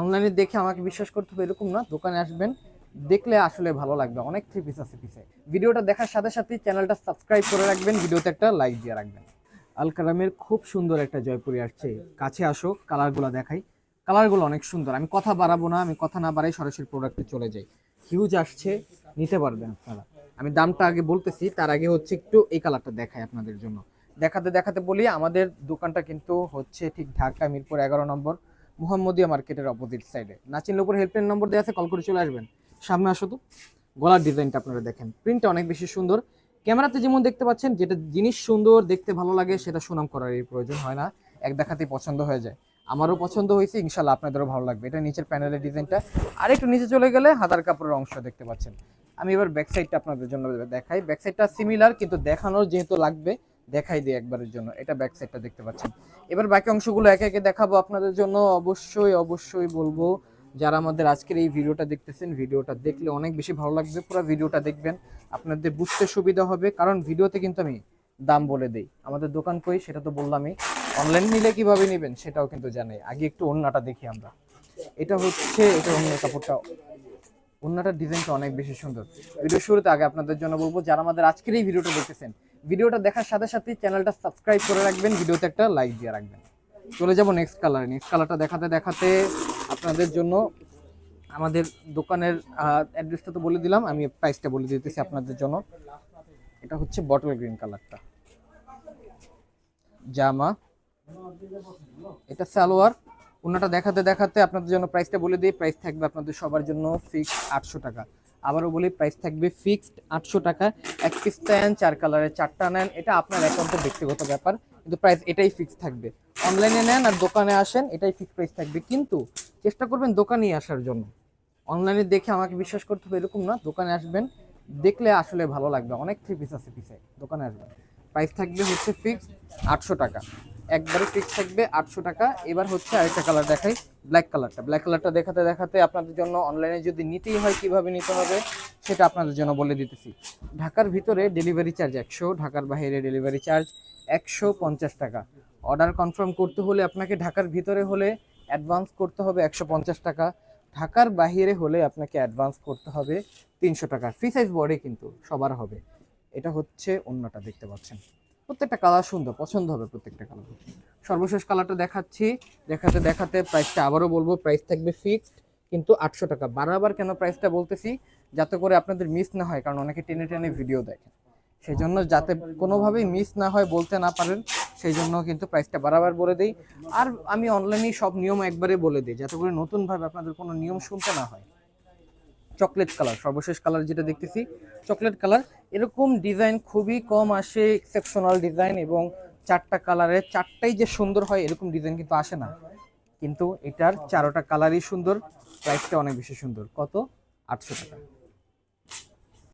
অনলাইনে দেখে আমাকে বিশ্বাস করতে হবে এরকম না, দোকানে আসবেন, দেখলে আসলে ভালো লাগবে। অনেক থ্রি পিস আছে পিছে ভিডিওটা দেখার সাথে সাথে চ্যানেলটা সাবস্ক্রাইব করে রাখবেন, ভিডিওতে একটা লাইক দিয়ে রাখবেন। আল কালামের খুব সুন্দর একটা জয়পুরি আসছে। কাছে আসো কালারগুলো দেখাই। কালারগুলো অনেক সুন্দর। আমি কথা বাড়াবো না, আমি কথা না বাড়াই সরাসরি প্রোডাক্টে চলে যাই। হিউজ আসছে, নিতে পারবেন আপনারা। আমি দামটা আগে বলতেছি, তার আগে হচ্ছে একটু এই কালারটা দেখাই আপনাদের জন্য। দেখাতে দেখাতে বলি, আমাদের দোকানটা কিন্তু হচ্ছে ঠিক ঢাকা মিরপুর এগারো নম্বর। মোহাম্মদিয়া মার্কেটের অপোজিট সাইডে নাচিনলে উপর হেল্পলাইন নম্বর দেওয়া আছে কল করে চলে আসবেন। সামনে আসো তো। গলার ডিজাইনটা আপনারা দেখেন। প্রিন্টটা অনেক বেশি সুন্দর। ক্যামেরাতে যেমন দেখতে পাচ্ছেন, যেটা জিনিস সুন্দর, দেখতে ভালো লাগে, সেটা সুনাম করার প্রয়োজন হয় না। এক দেখাতেই পছন্দ হয়ে যায়। আমারও পছন্দ হয়েছে ইনশাল্লাহ আপনাদেরও ভালো লাগবে। এটা নিচের প্যানেলের ডিজাইনটা আর একটু নিচে চলে গেলে হাতার কাপড়ের অংশ দেখতে পাচ্ছেন। আমি এবার ব্যাক সাইডটা আপনাদের জন্য দেখাই। ব্যাক সাইডটা সিমিলার কিন্তু দেখানোর যেহেতু লাগবে দেখাই দিই একবারের জন্য। এটা ব্যাক সাইডটা দেখতে পাচ্ছেন। এবার বাকি অংশগুলো একে একে দেখাবো আপনাদের জন্য। অবশ্যই অবশ্যই বলব, যারা আমাদের আজকের এই ভিডিওটা দেখতেছেন, ভিডিওটা দেখলে অনেক বেশি ভালো লাগবে। পুরো ভিডিওটা দেখবেন, আপনাদের বুঝতে সুবিধা হবে। কারণ ভিডিওতে কিন্তু আমি দাম বলে দেই। আমাদের দোকান কই? সেটা তো বললামই। অনলাইন নিলে কীভাবে নেবেন সেটাও কিন্তু জানে। আগে একটু অন্যটা দেখি আমরা। এটা হচ্ছে, এটা অন্য কাপড়টা। অন্যটার ডিজাইনটা অনেক বেশি সুন্দর। ভিডিও শুরুতে আগে আপনাদের জন্য বলব, যারা আমাদের আজকের এই ভিডিওটা দেখতেছেন ভিডিওটা দেখার সাথে সাথে চ্যানেলটা সাবস্ক্রাইব করে রাখবেন, ভিডিওতে একটা লাইক দিয়ে রাখবেন। চলে যাব নেক্সট কালারে নেক্সট কালারটা দেখাতে দেখাতে আপনাদের জন্য আমাদের দোকানের অ্যাড্রেসটা তো বলে দিলাম, আমি প্রাইসটা বলে দিতেছি আপনাদের জন্য। এটা হচ্ছে বটল গ্রিন কালারটা জামা। এটা সালোয়ার। ওনাটা দেখাতে দেখাতে আপনাদের জন্য প্রাইসটা বলে দিই। প্রাইস থাকবে আপনাদের সবার জন্য ফিক্সড আটশো টাকা। আবারও বলি প্রাইস থাকবে ফিক্সড আটশো টাকা। এক পিস নেন চার কালারের চারটা নেন, এটা আপনার অ্যাকাউন্টের ব্যক্তিগত ব্যাপার, কিন্তু প্রাইস এটাই ফিক্স থাকবে। অনলাইনে নেন আর দোকানে আসেন, এটাই ফিক্স প্রাইস থাকবে। কিন্তু চেষ্টা করবেন দোকানেই আসার জন্য। অনলাইনে দেখে আমাকে বিশ্বাস করতে হবে, এরকম না, দোকানে আসবেন, দেখলে আসলে ভালো লাগবে। অনেক থ্রি পিস আছে পিছে দোকানে আসবেন। প্রাইস থাকবে হচ্ছে ফিক্সড আটশো টাকা। একবারে ফিক্স থাকবে আটশো টাকা। এবার হচ্ছে আরেকটা কালার দেখাই ব্ল্যাক কালারটা ব্ল্যাক কালারটা দেখাতে দেখাতে আপনাদের জন্য অনলাইনে যদি নিতেই হয় কীভাবে নিতে হবে, সেটা আপনাদের জন্য বলে দিতেছি। ঢাকার ভিতরে ডেলিভারি চার্জ একশো, ঢাকার বাইরে ডেলিভারি চার্জ একশো পঞ্চাশ টাকা। অর্ডার কনফার্ম করতে হলে আপনাকে ঢাকার ভিতরে হলে অ্যাডভান্স করতে হবে একশো পঞ্চাশ টাকা। ঢাকার বাহিরে হলে আপনাকে অ্যাডভান্স করতে হবে তিনশো টাকা। ফ্রি সাইজ বডি কিন্তু সবার হবে। এটা হচ্ছে অন্যটা দেখতে পাচ্ছেন। প্রত্যেকটা কালার সুন্দর, পছন্দ হবে প্রত্যেকটা কালার সর্বশেষ কালারটা দেখাচ্ছি। দেখাতে দেখাতে প্রাইসটা আবারও বলব প্রাইস থাকবে ফিক্সড কিন্তু আটশো টাকা। বারবার কেন প্রাইসটা বলতেছি? যাতে করে আপনাদের মিস না হয়, কারণ অনেকে টেনে টেনে ভিডিও দেখেন। সেই জন্য যাতে কোনোভাবেই মিস না হয় বলতে না পারেন সেই জন্য কিন্তু প্রাইসটা বারবার বলে দিই। আর আমি অনলাইনে সব নিয়ম একবারে বলে দিই, যাতে করে নতুনভাবে আপনাদের কোনো নিয়ম শুনতে না হয়। চকলেট কালার, সর্বশেষ কালার যেটা দেখতেছি, চকলেট কালার। এরকম ডিজাইন খুবই কম আসে এক্সেপশনাল ডিজাইন এবং চারটা কালারের, চারটাই যে সুন্দর হয় এরকম ডিজাইন কিন্তু আসে না। কিন্তু এটার চারোটা কালারই সুন্দর প্রাইসটা অনেক বেশি সুন্দর। কত? আটশো টাকা।